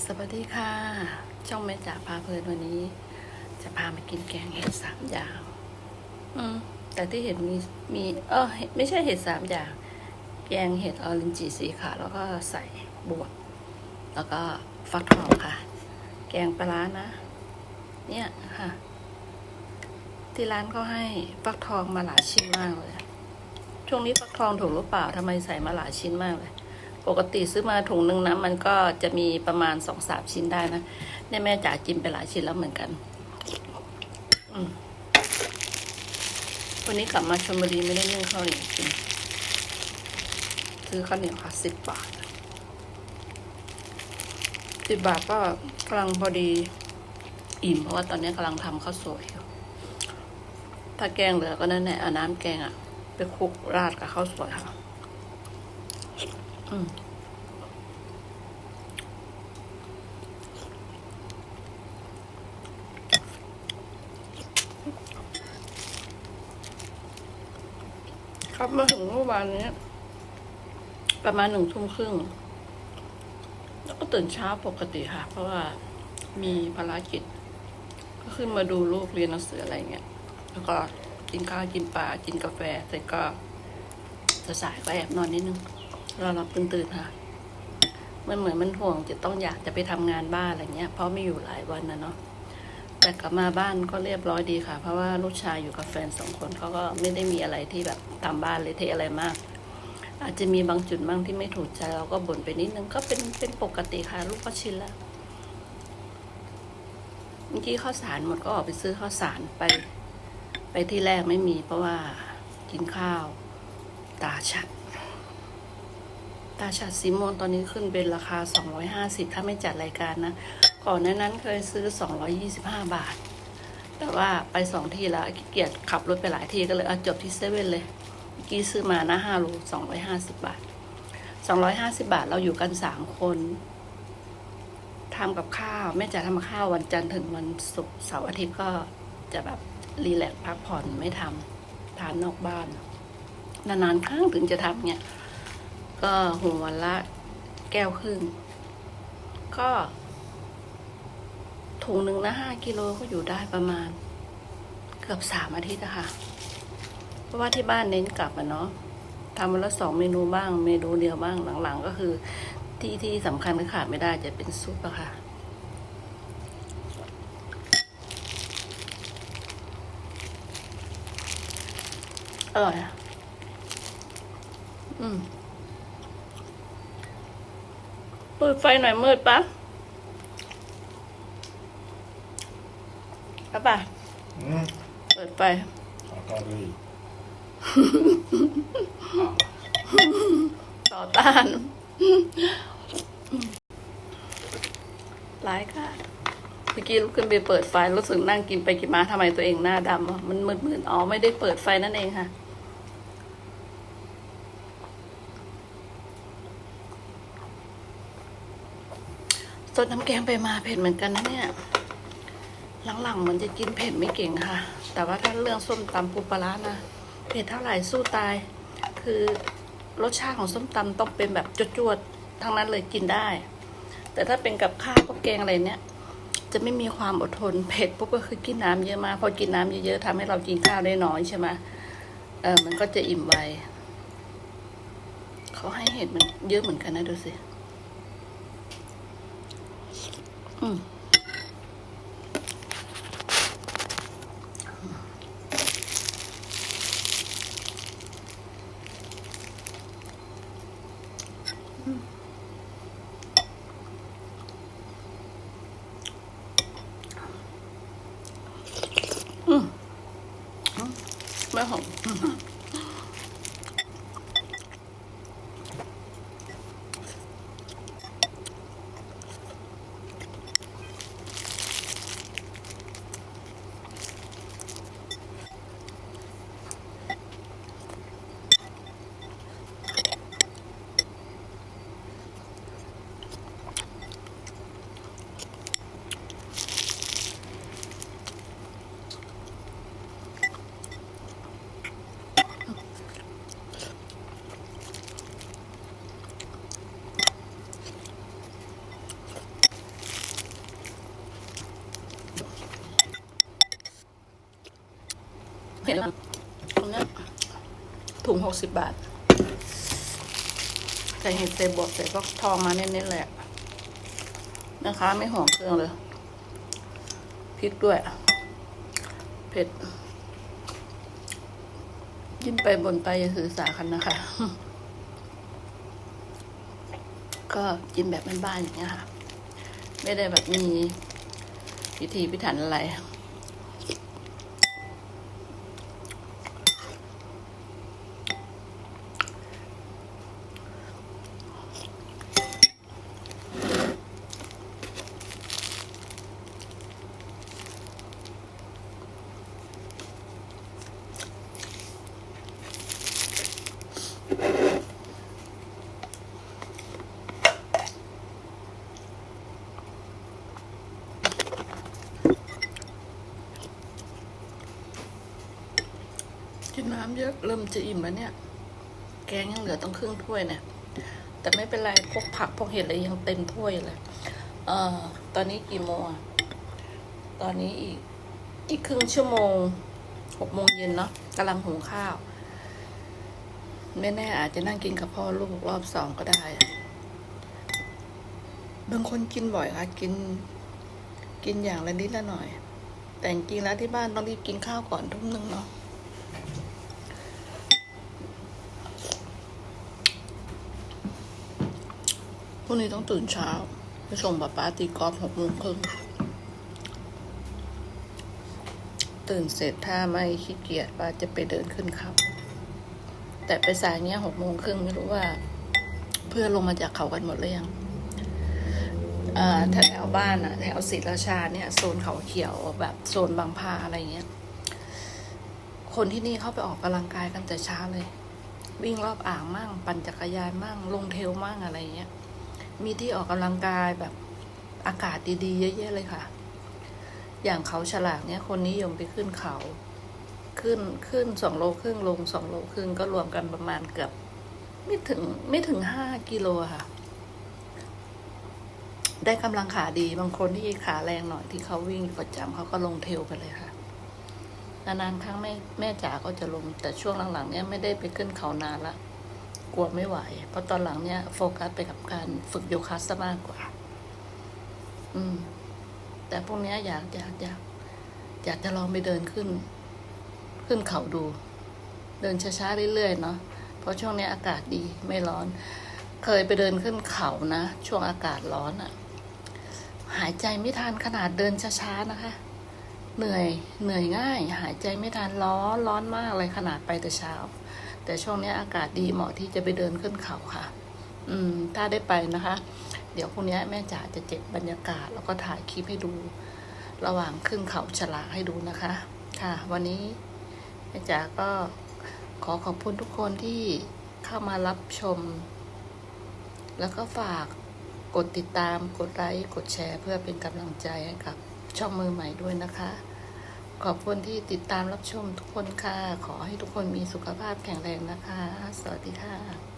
สวัสดีค่ะ ช่องแม่จ๋าพาเพลินวันนี้ จะพามากินแกงเห็ดสามอย่าง อืมแต่ที่เห็นมีมีเออไม่ใช่เห็ดสามอย่าง แกงเห็ดออรินจีสีขาวแล้วก็ใส่บวบแล้วก็ฟักทองค่ะ แกงปลาร้านะ เนี่ยค่ะ ที่ร้านเขาให้ฟักทองมาหลายชิ้นมากเลย ช่วงนี้ฟักทองถูกหรือเปล่าทำไมใส่มาหลายชิ้นมากเลย ปกติซื้อมาถุงหนึ่งนะมันก็จะมีประมาณสองสามชิ้นได้นะเนี่ยแม่จ๋าจิ้มไปหลายชิ้นแล้วเหมือนกันวันนี้กลับมาชลบุรีไม่ได้นึ่งข้าวเหนียวกินซื้อข้าวเหนียวค่ะสิบบาทสิบบาทก็กำลังพอดีอิ่มเพราะว่าตอนนี้กำลังทำข้าวสวยอยู่ถ้าแกงเหลือก็นั่นแหละเอาน้ำแกงอะไปคลุกราดกับข้าวสวยค่ะ ครับมาถึงเมื่อวานนี้ ประมาณหนึ่งทุ่มครึ่ง แล้วก็ตื่นเช้าปกติค่ะ เพราะว่ามีภารกิจ ก็ขึ้นมาดูลูกเรียนหนังสืออะไรเงี้ย แล้วก็กินข้าวกินปลากินกาแฟเสร็จก็จะสายก็แอบนอนนิดนึง รอรับตื่นตื่นๆค่ะ มันเหมือนมันห่วงจะต้องอยากจะไปทำงานบ้านอะไรเงี้ย เพราะไม่อยู่หลายวันนะเนาะ แต่กลับมาบ้านก็เรียบร้อยดีค่ะ เพราะว่าลูกชายอยู่กับแฟนสองคนเขาก็ไม่ได้มีอะไรที่แบบตามบ้านเลยเทอะไรมาก อาจจะมีบางจุดบ้างที่ไม่ถูกใจเราก็บ่นไปนิดนึงก็เป็นเป็นปกติค่ะ ลูกก็ชินแล้วเมื่อกี้ข้าวสารหมดก็ออกไปซื้อข้าวสารไป ไปที่แรกไม่มีเพราะว่ากินข้าวตาชัด ตาชัดซีโมนตอนนี้ขึ้นเป็นราคา 250 ถ้าไม่จัดรายการนะ ก่อนหน้านั้นเคยซื้อ 225 บาท แต่ว่าไปสองที่แล้วขี้เกียจขับรถไปหลายที่ก็เลยเอาจบที่เซเว่นเลยเมื่อกี้ซื้อมานะ5โล250 บาท 250 บาทเราอยู่กัน 3 คนทำกับข้าวแม่จะทำกับข้าววันจันทร์ถึงวันศุกร์เสาร์อาทิตย์ก็จะแบบรีแลกซ์พักผ่อนไม่ทำทานนอกบ้าน นานๆครั้งถึงจะทำเนี่ย ก็หุงวันละแก้วครึ่ง ก็ถุงหนึ่งนะห้ากิโลก็อยู่ได้ประมาณ เกือบสามอาทิตย์ะค่ะเพราะว่าที่บ้านเน้นกลับอะเนาะทำวันละสองเมนูบ้าง เมนูเดียวบ้างหลังๆ ก็คือที่ที่สำคัญก็ขาดไม่ได้จะเป็นซุปอะค่ะอร่อยอะอืม เปิดไฟหน่อยมืดปะปะป่ะอืมเปิดไฟ ขอต่อเลยต่อต้านร้ายค่ะ เมื่อกี้ลุกขึ้นไปเปิดไฟรู้สึกนั่งกินไปกินมาทำไมตัวเองหน้าดำวะมันมืดๆอ๋อไม่ได้เปิดไฟนั่นเองค่ะ ดน้ำแกงไปมาเผ็ดเหมือนกันนะเนี่ย หลังๆเหมันจะกินเผ็ดไม่เก่งค่ะ แต่ว่าถ้าเรื่องส้มตำปูปลาร้านะเผ็ดเท่าไหร่สู้ตาย คือรสชาติของส้มตำต้องเป็นแบบจวดๆทั้งนั้นเลยกินได้ แต่ถ้าเป็นกับข้าวกับแกงอะไรเนี่ย จะไม่มีความอดทนเผ็ดปุ๊บก็คือกินน้ำเยอะมากพอกินน้ำเยอะๆทำให้เรากินข้าวได้น้อยใช่ไหมเออมันก็จะอิ่มไวเขาให้เห็ดมันเยอะเหมือนกันนะดูสิ อืมอืมอืม ไม่หอมถุงหกสิบบาท ใส่เห็ดใส่บวกใส่ฟักทองมาเน้นๆเลยอะนะคะ ไม่ห่วงเครื่องเลย พริกด้วย เผ็ดยิ้มไปบนไปอย่าถือสาคันนะคะ ก็กินแบบบ้านๆอย่างเงี้ยค่ะ ไม่ได้แบบมีพิธีพิถันอะไร กินน้ำเยอะเริ่มจะอิ่มแล้วเนี่ย แกงยังเหลือต้องครึ่งถ้วยเนี่ย แต่ไม่เป็นไรพวกผักพวกเห็ดอะไรยังเต็มถ้วยเลยเอ่อตอนนี้กี่โมงอะตอนนี้อีกอีกครึ่งชั่วโมงหกโมงเย็นเนาะกำลังหุงข้าว ไม่แน่อาจจะนั่งกินกับพ่อลูกรอบสองก็ได้ บางคนกินบ่อยค่ะกิน กินอย่างละนิดละหน่อย แต่จริงแล้วที่บ้านต้องรีบกินข้าวก่อนทุ่มหนึ่งเนาะพรุ่งนี้ต้องตื่นเช้าไปส่งป๊าป๊าตีกอล์ฟหกโมงครึ่งตื่นเสร็จถ้าไม่ขี้เกียจป้าจะไปเดินขึ้นเขา แต่ไปสายเนี้ยหกโมงครึ่งไม่รู้ว่า เพื่อนลงมาจากเขากันหมดหรือยังอ่าแถวๆบ้านอะแถวศรีราชาเนี่ยโซนเขาเขียวแบบโซนบางพาอะไรเงี้ย คนที่นี่เขาไปออกกำลังกายกันแต่เช้าเลย วิ่งรอบอ่างมั่งปั่นจักรยานมั่งลงเทลมั่งอะไรเงี้ย มีที่ออกกำลังกายแบบอากาศดีๆ เยอะๆเลยค่ะ อย่างเขาฉลากเนี่ยคนนิยมไปขึ้นเขา ขึ้นขึ้นสองโลครึ่งลงสองโลครึ่งก็รวมกันประมาณเกือบไม่ถึงไม่ถึงห้ากิโลค่ะ ได้กำลังขาดีบางคนที่ขาแรงหน่อยที่เขาวิ่งประจำเขาก็ลงเทลกันเลยค่ะนานๆครั้งแม่แม่จ๋าก็จะลงแต่ช่วงหลังๆเนี่ยไม่ได้ไปขึ้นเขานานละกลัวไม่ไหว เพราะตอนหลังเนี่ยโฟกัสไปกับการฝึกโยคะซะมากกว่า อืม แต่พวกเนี้ยอยากอยากอยากอยากจะลองไปเดินขึ้น ขึ้นเขาดู เดินช้าๆเรื่อยๆเนาะเพราะช่วงนี้อากาศดีไม่ร้อน เคยไปเดินขึ้นเขานะ ช่วงอากาศร้อนอะ่ะ หายใจไม่ทันขนาดเดินช้าๆนะคะ เหนื่อยเหนื่อยง่าย หายใจไม่ทันร้อนร้อนมากเลยขนาดไปแต่เช้า แต่ช่วงนี้อากาศดีเหมาะที่จะไปเดินขึ้นเขาค่ะ อืม ถ้าได้ไปนะคะ เดี๋ยวพรุ่งนี้แม่จ๋าจะเจ็บบรรยากาศ แล้วก็ถ่ายคลิปให้ดู ระหว่างขึ้นเขาฉลาให้ดูนะคะ ค่ะ วันนี้ แม่จ๋าก็ขอขอบคุณทุกคนที่เข้ามารับชม แล้วก็ฝากกดติดตาม กดไลค์ กดแชร์ เพื่อเป็นกำลังใจให้กับ ช่องมือใหม่ด้วยนะคะ ขอบคุณที่ติดตามรับชมทุกคนค่ะ ขอให้ทุกคนมีสุขภาพแข็งแรงนะคะ สวัสดีค่ะ